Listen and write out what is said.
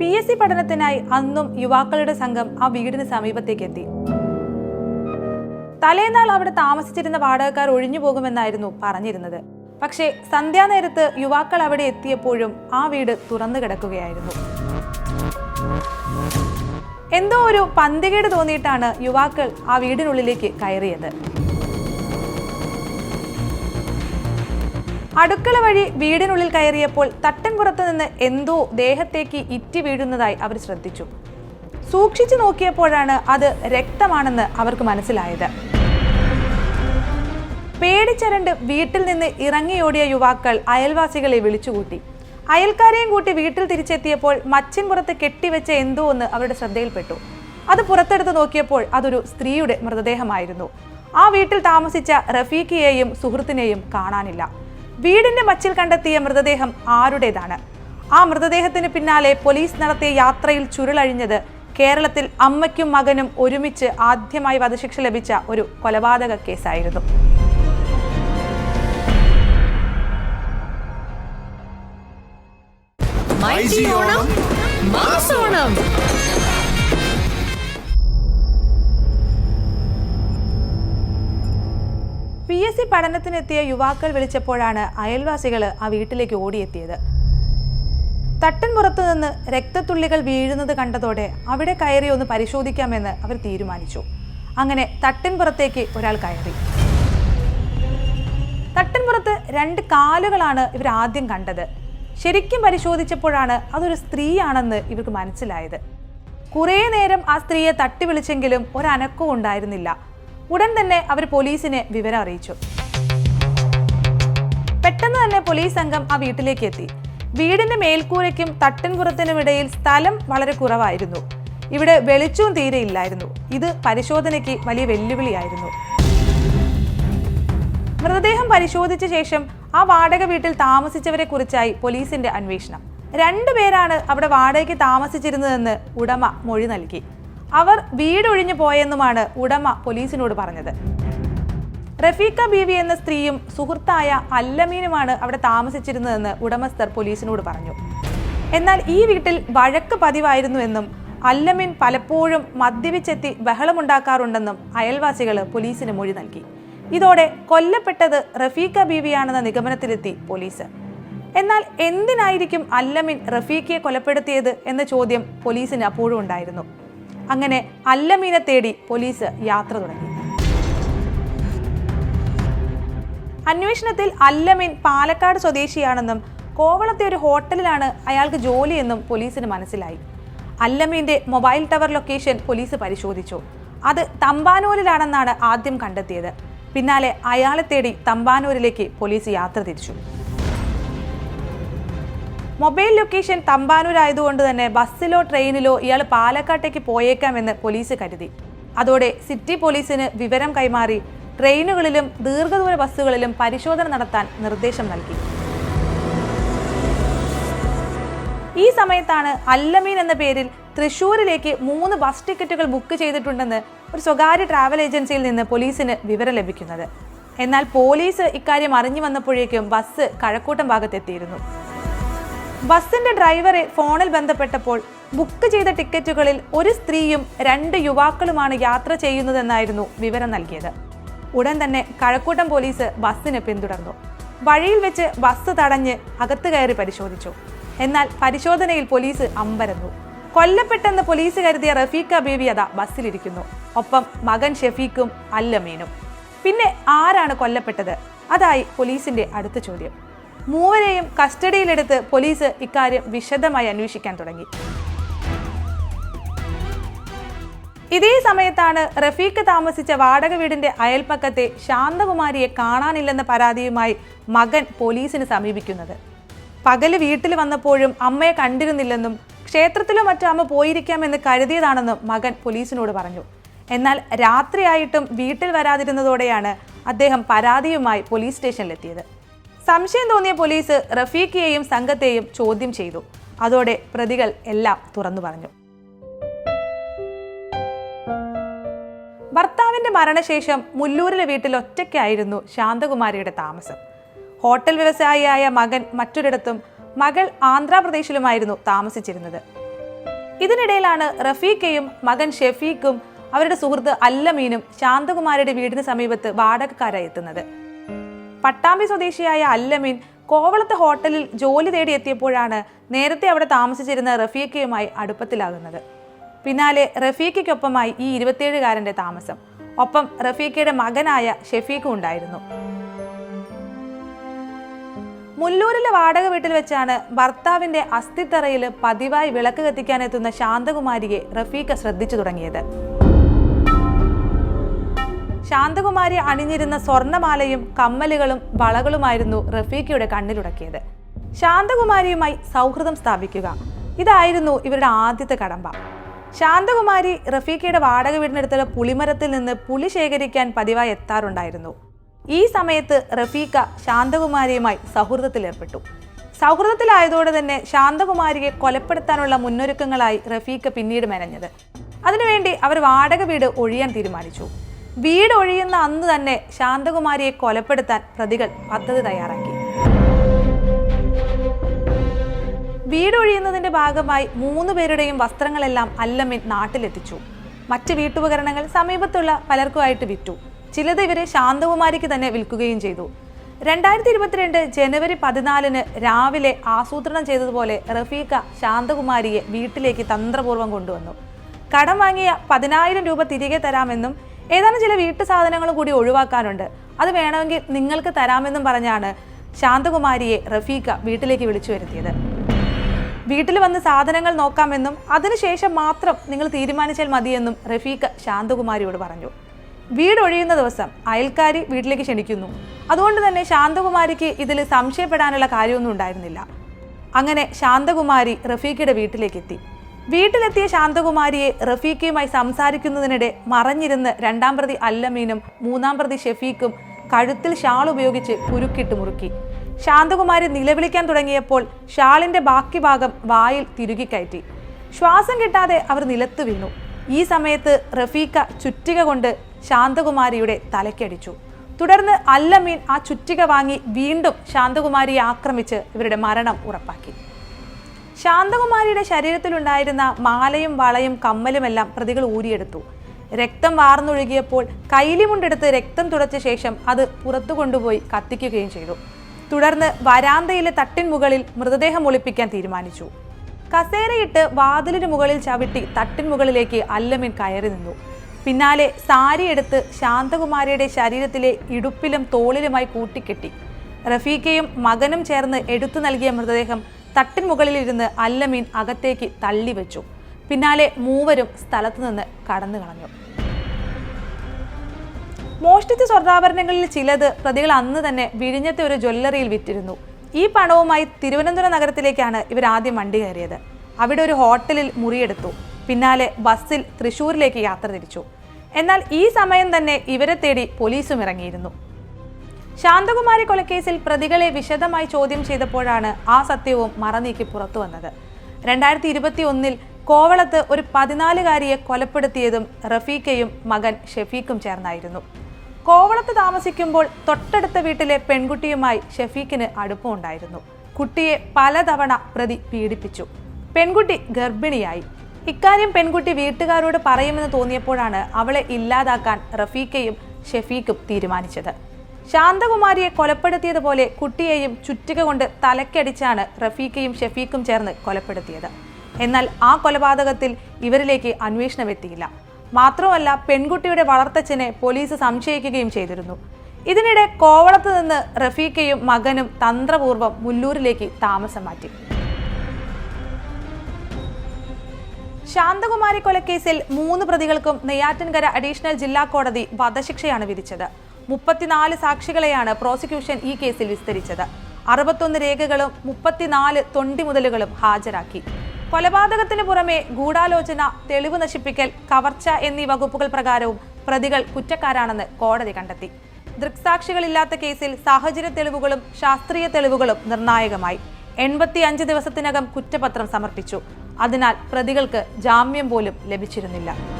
P S C പഠനത്തിനായി അന്നും യുവാക്കളുടെ സംഘം ആ വീടിന് സമീപത്തേക്ക് എത്തി തലേനാൾ അവിടെ താമസിച്ചിരുന്ന വാടകക്കാർ ഒഴിഞ്ഞു പോകുമെന്നായിരുന്നു പറഞ്ഞിരുന്നത്. പക്ഷേ സന്ധ്യാനേരത്ത് യുവാക്കൾ അവിടെ എത്തിയപ്പോഴും ആ വീട് തുറന്നു കിടക്കുകയായിരുന്നു. എന്തോ ഒരു പന്തികേട് തോന്നിയിട്ടാണ് യുവാക്കൾ ആ വീടിനുള്ളിലേക്ക് കയറിയത്. അടുക്കള വഴി വീടിനുള്ളിൽ കയറിയപ്പോൾ തട്ടൻപുറത്ത് നിന്ന് എന്തോ ദേഹത്തേക്ക് ഇറ്റി വീഴുന്നതായി അവർ ശ്രദ്ധിച്ചു. സൂക്ഷിച്ചു നോക്കിയപ്പോഴാണ് അത് രക്തമാണെന്ന് അവർക്ക് മനസ്സിലായത്. പേടിച്ചരണ്ട് വീട്ടിൽ നിന്ന് ഇറങ്ങിയോടിയ യുവാക്കൾ അയൽവാസികളെ വിളിച്ചുകൂട്ടി. അയൽക്കാരെയും കൂട്ടി വീട്ടിൽ തിരിച്ചെത്തിയപ്പോൾ മച്ചിൻപുറത്ത് കെട്ടിവെച്ച എന്തോ ഒന്ന് അവരുടെ ശ്രദ്ധയിൽപ്പെട്ടു. അത് പുറത്തെടുത്ത് നോക്കിയപ്പോൾ അതൊരു സ്ത്രീയുടെ മൃതദേഹമായിരുന്നു. ആ വീട്ടിൽ താമസിച്ച റഫീഖിയെയും സുഹൃത്തിനെയും കാണാനില്ല. വീടിന്റെ മച്ചിൽ കണ്ടെത്തിയ മൃതദേഹം ആരുടേതാണ്? ആ മൃതദേഹത്തിന് പിന്നാലെ പോലീസ് നടത്തിയ യാത്രയിൽ ചുരുളഴിഞ്ഞത് കേരളത്തിൽ അമ്മയ്ക്കും മകനും ഒരുമിച്ച് ആദ്യമായി വധശിക്ഷ ലഭിച്ച ഒരു കൊലപാതക കേസായിരുന്നു. ഓണം പി എസ് സി പഠനത്തിനെത്തിയ യുവാക്കൾ വിളിച്ചപ്പോഴാണ് അയൽവാസികൾ ആ വീട്ടിലേക്ക് ഓടിയെത്തിയത്. തട്ടൻപുറത്തു നിന്ന് രക്തത്തുള്ളികൾ വീഴുന്നത് കണ്ടതോടെ അവിടെ കയറി ഒന്ന് പരിശോധിക്കാമെന്ന് അവർ തീരുമാനിച്ചു. അങ്ങനെ തട്ടൻപുറത്തേക്ക് ഒരാൾ കയറി. തട്ടൻപുറത്ത് രണ്ട് കാലുകളാണ് ഇവർ ആദ്യം കണ്ടത്. ശരിക്കും പരിശോധിച്ചപ്പോഴാണ് അതൊരു സ്ത്രീയാണെന്ന് ഇവർക്ക് മനസ്സിലായത്. കുറേ നേരം ആ സ്ത്രീയെ തട്ടി വിളിച്ചെങ്കിലും ഒരനക്കവും ഉണ്ടായിരുന്നില്ല. ഉടൻ തന്നെ അവർ പോലീസിനെ വിവരം അറിയിച്ചു. പെട്ടെന്ന് തന്നെ പോലീസ് സംഘം ആ വീട്ടിലേക്ക് എത്തി. വീടിന്റെ മേൽക്കൂരയ്ക്കും തട്ടിൻപുറത്തിനും ഇടയിൽ സ്ഥലം വളരെ കുറവായിരുന്നു. ഇവിടെ വെളിച്ചവും തീരെ ഇല്ലായിരുന്നു. ഇത് പരിശോധനയ്ക്ക് വലിയ വെല്ലുവിളിയായിരുന്നു. മൃതദേഹം പരിശോധിച്ച ശേഷം ആ വാടക വീട്ടിൽ താമസിച്ചവരെ കുറിച്ചായി പോലീസിന്റെ അന്വേഷണം. രണ്ടുപേരാണ് അവിടെ വാടകയ്ക്ക് താമസിച്ചിരുന്നതെന്ന് ഉടമ മൊഴി നൽകി. അവർ വീടൊഴിഞ്ഞു പോയെന്നുമാണ് ഉടമ പോലീസിനോട് പറഞ്ഞത്. റഫീഖ ബീവി എന്ന സ്ത്രീയും സുഹൃത്തായ അല്ലമീനുമാണ് അവിടെ താമസിച്ചിരുന്നതെന്ന് ഉടമസ്ഥർ പോലീസിനോട് പറഞ്ഞു. എന്നാൽ ഈ വീട്ടിൽ വഴക്ക് പതിവായിരുന്നുവെന്നും അല്ലമീൻ പലപ്പോഴും മദ്യപിച്ചെത്തി ബഹളമുണ്ടാക്കാറുണ്ടെന്നും അയൽവാസികൾ പോലീസിന് മൊഴി നൽകി. ഇതോടെ കൊല്ലപ്പെട്ടത് റഫീഖ ബീവിയാണെന്ന നിഗമനത്തിലെത്തി പോലീസ്. എന്നാൽ എന്തിനായിരിക്കും അല്ലമീൻ റഫീഖയെ കൊലപ്പെടുത്തിയത് എന്ന ചോദ്യം പോലീസിന് അപ്പോഴും ഉണ്ടായിരുന്നു. അങ്ങനെ അല്ലമീനെ തേടി പോലീസ് യാത്ര തുടങ്ങി. അന്വേഷണത്തിൽ അല്ലമീൻ പാലക്കാട് സ്വദേശിയാണെന്നും കോവളത്തെ ഒരു ഹോട്ടലിലാണ് അയാൾക്ക് ജോലിയെന്നും പോലീസിന് മനസ്സിലായി. അല്ലമീന്റെ മൊബൈൽ ടവർ ലൊക്കേഷൻ പോലീസ് പരിശോധിച്ചു. അത് തമ്പാനൂരിലാണെന്നാണ് ആദ്യം കണ്ടെത്തിയത്. പിന്നാലെ അയാളെ തേടി തമ്പാനൂരിലേക്ക് പോലീസ് യാത്ര തിരിച്ചു. മൊബൈൽ ലൊക്കേഷൻ തമ്പാനൂരായതുകൊണ്ട് തന്നെ ബസ്സിലോ ട്രെയിനിലോ ഇയാൾ പാലക്കാട്ടേക്ക് പോയേക്കാമെന്ന് പോലീസ് കരുതി. അതോടെ സിറ്റി പോലീസിന് വിവരം കൈമാറി ട്രെയിനുകളിലും ദീർഘദൂര ബസ്സുകളിലും പരിശോധന നടത്താൻ നിർദ്ദേശം നൽകി. ഈ സമയത്താണ് അല്ലമീൻ എന്ന പേരിൽ തൃശൂരിലേക്ക് മൂന്ന് ബസ് ടിക്കറ്റുകൾ ബുക്ക് ചെയ്തിട്ടുണ്ടെന്ന് ഒരു സ്വകാര്യ ട്രാവൽ ഏജൻസിയിൽ നിന്ന് പോലീസിന് വിവരം ലഭിക്കുന്നത്. എന്നാൽ പോലീസ് ഇക്കാര്യം അറിഞ്ഞു വന്നപ്പോഴേക്കും ബസ് കഴക്കൂട്ടം ഭാഗത്തെത്തിയിരുന്നു. ബസിന്റെ ഡ്രൈവറെ ഫോണിൽ ബന്ധപ്പെട്ടപ്പോൾ ബുക്ക് ചെയ്ത ടിക്കറ്റുകളിൽ ഒരു സ്ത്രീയും രണ്ട് യുവാക്കളുമാണ് യാത്ര ചെയ്യുന്നതെന്നായിരുന്നു വിവരം നൽകിയത്. ഉടൻ തന്നെ കഴക്കൂട്ടം പോലീസ് ബസ്സിനെ പിന്തുടർന്നു. വഴിയിൽ വെച്ച് ബസ് തടഞ്ഞ് അകത്ത് കയറി പരിശോധിച്ചു. എന്നാൽ പരിശോധനയിൽ പോലീസ് അമ്പരന്നു. കൊല്ലപ്പെട്ടെന്ന് പോലീസ് കരുതിയ റഫീഖ ബേബി അത ബസ്സിലിരിക്കുന്നു. ഒപ്പം മകൻ ഷെഫീഖും അല്ലമീനും. പിന്നെ ആരാണ് കൊല്ലപ്പെട്ടത്? അതായി പോലീസിന്റെ അടുത്ത ചോദ്യം. മൂവരെയും കസ്റ്റഡിയിലെടുത്ത് പോലീസ് ഇക്കാര്യം വിശദമായി അന്വേഷിക്കാൻ തുടങ്ങി. ഇതേ സമയത്താണ് റഫീഖ് താമസിച്ച വാടക വീടിന്റെ അയൽപ്പക്കത്തെ ശാന്തകുമാരിയെ കാണാനില്ലെന്ന പരാതിയുമായി മകൻ പോലീസിന് സമീപിക്കുന്നത്. പകൽ വീട്ടിൽ വന്നപ്പോഴും അമ്മയെ കണ്ടിരുന്നില്ലെന്നും ക്ഷേത്രത്തിലോ മറ്റോ അമ്മ പോയിരിക്കാമെന്ന് കരുതിയതാണെന്നും മകൻ പോലീസിനോട് പറഞ്ഞു. എന്നാൽ രാത്രിയായിട്ടും വീട്ടിൽ വരാതിരുന്നതോടെയാണ് അദ്ദേഹം പരാതിയുമായി പോലീസ് സ്റ്റേഷനിലെത്തിയത്. സംശയം തോന്നിയ പോലീസ് റഫീഖിയെയും സംഘത്തെയും ചോദ്യം ചെയ്തു. അതോടെ പ്രതികൾ എല്ലാം തുറന്നു പറഞ്ഞു. ഭർത്താവിന്റെ മരണശേഷം മുല്ലൂരിലെ വീട്ടിൽ ഒറ്റയ്ക്കായിരുന്നു ശാന്തകുമാരിയുടെ താമസം. ഹോട്ടൽ വ്യവസായിയായ മകൻ മറ്റൊരിടത്തും മകൾ ആന്ധ്രാപ്രദേശിലുമായിരുന്നു താമസിച്ചിരുന്നത്. ഇതിനിടയിലാണ് റഫീഖയും മകൻ ഷെഫീഖും അവരുടെ സുഹൃത്ത് അല്ലമീനും ശാന്തകുമാരിയുടെ വീടിന് സമീപത്ത് വാടകക്കാരായി എത്തുന്നത്. പട്ടാമ്പി സ്വദേശിയായ അല്ലമിൻ കോവളത്ത് ഹോട്ടലിൽ ജോലി തേടി എത്തിയപ്പോഴാണ് നേരത്തെ അവിടെ താമസിച്ചിരുന്ന റഫീഖയുമായി അടുപ്പത്തിലാകുന്നത്. പിന്നാലെ റഫീഖയ്ക്കൊപ്പമായി ഈ ഇരുപത്തിയേഴുകാരന്റെ താമസം. ഒപ്പം റഫീഖയുടെ മകനായ ഷെഫീഖും ഉണ്ടായിരുന്നു. മുല്ലൂരിലെ വാടക വീട്ടിൽ വെച്ചാണ് ഭർത്താവിന്റെ അസ്ഥിത്തറയിൽ പതിവായി വിളക്ക് കത്തിക്കാനെത്തുന്ന ശാന്തകുമാരിയെ റഫീഖ ശ്രദ്ധിച്ചു തുടങ്ങിയത്. ശാന്തകുമാരി അണിഞ്ഞിരുന്ന സ്വർണമാലയും കമ്മലുകളും വളകളുമായിരുന്നു റഫീഖയുടെ കണ്ണിലുടക്കിയത്. ശാന്തകുമാരിയുമായി സൗഹൃദം സ്ഥാപിക്കുക ഇതായിരുന്നു ഇവരുടെ ആദ്യത്തെ കടമ്പ. ശാന്തകുമാരി റഫീഖയുടെ വാടക വീടിനടുത്തുള്ള പുളിമരത്തിൽ നിന്ന് പുളി ശേഖരിക്കാൻ പതിവായി എത്താറുണ്ടായിരുന്നു. ഈ സമയത്ത് റഫീഖ ശാന്തകുമാരിയുമായി സൗഹൃദത്തിലേർപ്പെട്ടു സൗഹൃദത്തിലായതോടെ തന്നെ ശാന്തകുമാരിയെ കൊലപ്പെടുത്താനുള്ള മുന്നൊരുക്കങ്ങളായി റഫീഖ പിന്നീട് മെനഞ്ഞത്. അതിനുവേണ്ടി അവർ വാടക വീട് ഒഴിയാൻ തീരുമാനിച്ചു. വീട് ഒഴിയുന്ന അന്ന് തന്നെ ശാന്തകുമാരിയെ കൊലപ്പെടുത്താൻ പ്രതികൾ പദ്ധതി തയ്യാറാക്കി. വീടൊഴിയുന്നതിന്റെ ഭാഗമായി മൂന്ന് പേരുടെയും വസ്ത്രങ്ങളെല്ലാം അല്ലമിൻ നാട്ടിലെത്തിച്ചു. മറ്റ് വീട്ടുപകരണങ്ങൾ സമീപത്തുള്ള പലർക്കുമായിട്ട് വിറ്റു. ചിലത് ഇവരെ ശാന്തകുമാരിക്ക് തന്നെ വിൽക്കുകയും ചെയ്തു. രണ്ടായിരത്തി ഇരുപത്തിരണ്ട് ജനുവരി പതിനാലിന് രാവിലെ ആസൂത്രണം ചെയ്തതുപോലെ റഫീഖ ശാന്തകുമാരിയെ വീട്ടിലേക്ക് തന്ത്രപൂർവം കൊണ്ടുവന്നു. കടം വാങ്ങിയ പതിനായിരം രൂപ തിരികെ തരാമെന്നും ഏതാനും ചില വീട്ടു സാധനങ്ങളും കൂടി ഒഴിവാക്കാനുണ്ട്. അത് വേണമെങ്കിൽ നിങ്ങൾക്ക് തരാമെന്നും പറഞ്ഞാണ് ശാന്തകുമാരിയെ റഫീഖ വീട്ടിലേക്ക് വിളിച്ചു വരുത്തിയത്. വീട്ടിൽ വന്ന് സാധനങ്ങൾ നോക്കാമെന്നും അതിനുശേഷം മാത്രം നിങ്ങൾ തീരുമാനിച്ചാൽ മതിയെന്നും റഫീഖ ശാന്തകുമാരിയോട് പറഞ്ഞു. വീട് ഒഴിയുന്ന ദിവസം അയൽക്കാരി വീട്ടിലേക്ക് ക്ഷണിക്കുന്നു. അതുകൊണ്ട് തന്നെ ശാന്തകുമാരിക്ക് ഇതിൽ സംശയപ്പെടാനുള്ള കാര്യമൊന്നും ഉണ്ടായിരുന്നില്ല. അങ്ങനെ ശാന്തകുമാരി റഫീഖയുടെ വീട്ടിലേക്ക് എത്തി. വീട്ടിലെത്തിയ ശാന്തകുമാരിയെ റഫീഖയുമായി സംസാരിക്കുന്നതിനിടെ മറഞ്ഞിരുന്ന് രണ്ടാം പ്രതി അല്ലമീനും മൂന്നാം പ്രതി ഷെഫീഖും കഴുത്തിൽ ഷാൾ ഉപയോഗിച്ച് കുരുക്കിട്ട് മുറുക്കി. ശാന്തകുമാരി നിലവിളിക്കാൻ തുടങ്ങിയപ്പോൾ ഷാളിന്റെ ബാക്കി ഭാഗം വായിൽ തിരുകി കയറ്റി. ശ്വാസം കിട്ടാതെ അവർ നിലത്ത് വീണു. ഈ സമയത്ത് റഫീഖ ചുറ്റിക കൊണ്ട് ശാന്തകുമാരിയുടെ തലയ്ക്കടിച്ചു. തുടർന്ന് അല്ലമീൻ ആ ചുറ്റിക വാങ്ങി വീണ്ടും ശാന്തകുമാരിയെ ആക്രമിച്ച് ഇവരുടെ മരണം ഉറപ്പാക്കി. ശാന്തകുമാരിയുടെ ശരീരത്തിലുണ്ടായിരുന്ന മാലയും വളയും കമ്മലുമെല്ലാം പ്രതികൾ ഊരിയെടുത്തു. രക്തം വാർന്നൊഴുകിയപ്പോൾ കൈലിമുണ്ടെടുത്ത് രക്തം തുടച്ച ശേഷം അത് പുറത്തു കൊണ്ടുപോയി കത്തിക്കുകയും ചെയ്തു. തുടർന്ന് വരാന്തയിലെ തട്ടിൻ മുകളിൽ മൃതദേഹം ഒളിപ്പിക്കാൻ തീരുമാനിച്ചു. കസേരയിട്ട് വാതിലിന് മുകളിൽ ചവിട്ടി തട്ടിൻ മുകളിലേക്ക് അല്ലമിൻ കയറി നിന്നു. പിന്നാലെ സാരി എടുത്ത് ശാന്തകുമാരിയുടെ ശരീരത്തിലെ ഇടുപ്പിലും തോളിലുമായി കൂട്ടിക്കെട്ടി. റഫീഖയും മകനും ചേർന്ന് എടുത്തു നൽകിയ മൃതദേഹം തട്ടിൻ മുകളിലിരുന്ന് അല്ലമീൻ അകത്തേക്ക് തള്ളിവെച്ചു. പിന്നാലെ മൂവരും സ്ഥലത്തു നിന്ന് കടന്നു കളഞ്ഞു. മോഷ്ടിച്ച സ്വർണാഭരണങ്ങളിൽ ചിലത് പ്രതികൾ അന്ന് തന്നെ വിഴിഞ്ഞത്തെ ഒരു ജ്വല്ലറിയിൽ വിറ്റിരുന്നു. ഈ പണവുമായി തിരുവനന്തപുരം നഗരത്തിലേക്കാണ് ഇവർ ആദ്യം വണ്ടി കയറിയത്. അവിടെ ഒരു ഹോട്ടലിൽ മുറിയെടുത്തു. പിന്നാലെ ബസ്സിൽ തൃശൂരിലേക്ക് യാത്ര തിരിച്ചു. എന്നാൽ ഈ സമയം തന്നെ ഇവരെ തേടി പോലീസും ഇറങ്ങിയിരുന്നു. ശാന്തകുമാരി കൊലക്കേസിൽ പ്രതികളെ വിശദമായി ചോദ്യം ചെയ്തപ്പോഴാണ് ആ സത്യവും മറനീക്കി പുറത്തു വന്നത്. രണ്ടായിരത്തി ഇരുപത്തി ഒന്നിൽ കോവളത്ത് ഒരു പതിനാലുകാരിയെ കൊലപ്പെടുത്തിയതും റഫീഖയും മകൻ ഷെഫീഖും ചേർന്നായിരുന്നു. കോവളത്ത് താമസിക്കുമ്പോൾ തൊട്ടടുത്ത വീട്ടിലെ പെൺകുട്ടിയുമായി ഷെഫീഖിന് അടുപ്പമുണ്ടായിരുന്നു കുട്ടിയെ പലതവണ പ്രതി പീഡിപ്പിച്ചു. പെൺകുട്ടി ഗർഭിണിയായി. ഇക്കാര്യം പെൺകുട്ടി വീട്ടുകാരോട് പറയുമെന്ന് തോന്നിയപ്പോഴാണ് അവളെ ഇല്ലാതാക്കാൻ റഫീഖയും ഷെഫീഖും തീരുമാനിച്ചത്. ശാന്തകുമാരിയെ കൊലപ്പെടുത്തിയതുപോലെ കുട്ടിയെയും ചുറ്റിക കൊണ്ട് തലക്കടിച്ചാണ് റഫീഖയും ഷെഫീഖും ചേർന്ന് കൊലപ്പെടുത്തിയത്. എന്നാൽ ആ കൊലപാതകത്തിൽ ഇവരിലേക്ക് അന്വേഷണം എത്തിയില്ല. മാത്രമല്ല പെൺകുട്ടിയുടെ വളർത്തച്ഛനെ പോലീസ് സംശയിക്കുകയും ചെയ്തിരുന്നു. ഇതിനിടെ കോവളത്ത് നിന്ന് റഫീഖയും മകനും തന്ത്രപൂർവം മുല്ലൂരിലേക്ക് താമസം മാറ്റി. ശാന്തകുമാരി കൊലക്കേസിൽ മൂന്ന് പ്രതികൾക്കും നെയ്യാറ്റിൻകര അഡീഷണൽ ജില്ലാ കോടതി വധശിക്ഷയാണ് വിധിച്ചത്. മുപ്പത്തിനാല് സാക്ഷികളെയാണ് പ്രോസിക്യൂഷൻ ഈ കേസിൽ വിസ്തരിച്ചത്. അറുപത്തൊന്ന് രേഖകളും മുപ്പത്തിനാല് തൊണ്ടിമുതലുകളും ഹാജരാക്കി. കൊലപാതകത്തിന് പുറമെ ഗൂഢാലോചന തെളിവ് നശിപ്പിക്കൽ കവർച്ച എന്നീ വകുപ്പുകൾ പ്രകാരവും പ്രതികൾ കുറ്റക്കാരാണെന്ന് കോടതി കണ്ടെത്തി. ദൃക്സാക്ഷികളില്ലാത്ത കേസിൽ സാഹചര്യ തെളിവുകളും ശാസ്ത്രീയ തെളിവുകളും നിർണായകമായി. എൺപത്തി അഞ്ച് ദിവസത്തിനകം കുറ്റപത്രം സമർപ്പിച്ചു. അതിനാൽ പ്രതികൾക്ക് ജാമ്യം പോലും ലഭിച്ചിരുന്നില്ല.